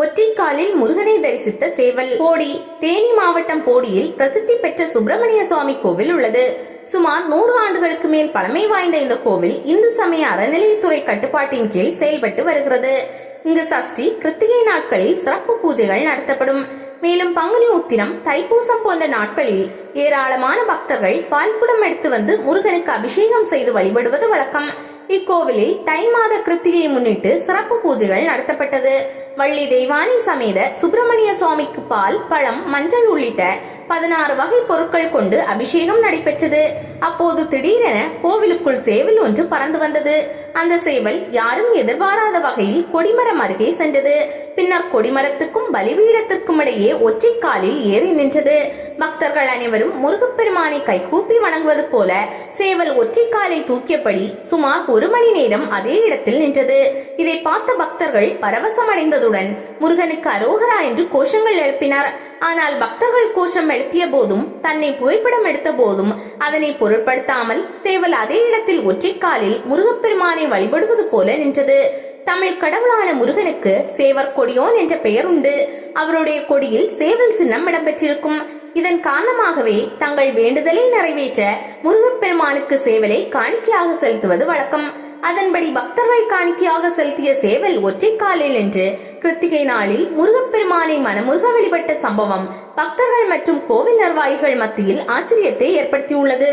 ஒற்றைக்காலில் முருகனை தரிசித்த சேவல். போடி தேனி மாவட்டம் போடியில் பிரசித்தி பெற்ற சுப்பிரமணிய சுவாமி கோவில் உள்ளது. சுமார் நூறு ஆண்டுகளுக்கு மேல் பழமை வாய்ந்த இந்த கோவில் இந்து சமய அறநிலையத்துறை கட்டுப்பாட்டின் கீழ் செயல்பட்டு வருகிறது. இங்கு சஷ்டி கிருத்திகை நாட்களில் சிறப்பு பூஜைகள் நடத்தப்படும். மேலும் பங்குனி உத்திரம் தைப்பூசம் போன்ற நாட்களில் ஏராளமான பக்தர்கள் பால்குடம் எடுத்து வந்து முருகனுக்கு அபிஷேகம் செய்து வழிபடுவது வழக்கம். இக்கோவிலில் தை மாத கிருத்திகையை முன்னிட்டு சிறப்பு பூஜைகள் நடத்தப்பட்டது. வள்ளி தெய்வானி சமேத சுப்பிரமணிய சுவாமிக்கு பால் பழம் மஞ்சள் உள்ளிட்ட பதினாறு வகை பொருட்கள் கொண்டு அபிஷேகம் நடைபெற்றது. அப்போது திடீரென கோவிலுக்குள் சேவல் ஒன்று பறந்து வந்தது. அந்த சேவல் யாரும் எதிர்பாராத வகையில் கொடிமரம் அருகே சென்றது. பின்னர் கொடிமரத்துக்கும் பலிபீடத்திற்கும் இடையே ஒற்றைக்காலில் ஏறி நின்றது. பக்தர்கள் அனைவரும் முருகப்பெருமானை கைகூப்பி வணங்குவது போல சேவல் ஒற்றை காலை தூக்கியபடி சுமார் ஒரு மணி நேரம் அதே இடத்தில் நின்றது. இதை பார்த்த பக்தர்கள் பரவசமடைந்ததுடன் முருகனுக்கு அரோகரா என்று கோஷங்கள் எழுப்பினார். ஆனால் பக்தர்கள் கோஷம் எழுப்பிய போதும் தன்னை புகைப்படம் எடுத்த போதும் அதனை பொருட்படுத்தாமல் சேவல் அதே இடத்தில் ஒற்றை காலில் முருகப்பெருமானை வழிபடுவது போல நின்றது. தமிழ் கடவுளான முருகனுக்கு சேவர் கொடியோன் என்ற பெயர் உண்டு. அவருடைய கொடியில் சேவல் சின்னம் இடம்பெற்றிருக்கும். இதன் காரணமாகவே தங்கள் வேண்டுதலை நிறைவேற்ற முருகப்பெருமானுக்கு சேவலை காணிக்கையாக செலுத்துவது வழக்கம். அதன்படி பக்தர்கள் காணிக்கையாக செலுத்திய சேவல் ஒற்றைக்காலில் என்று கிருத்திகை நாளில் முருகப்பெருமானை மனமுருக வழிபட்ட சம்பவம் பக்தர்கள் மற்றும் கோவில் நிர்வாகிகள் மத்தியில் ஆச்சரியத்தை ஏற்படுத்தியுள்ளது.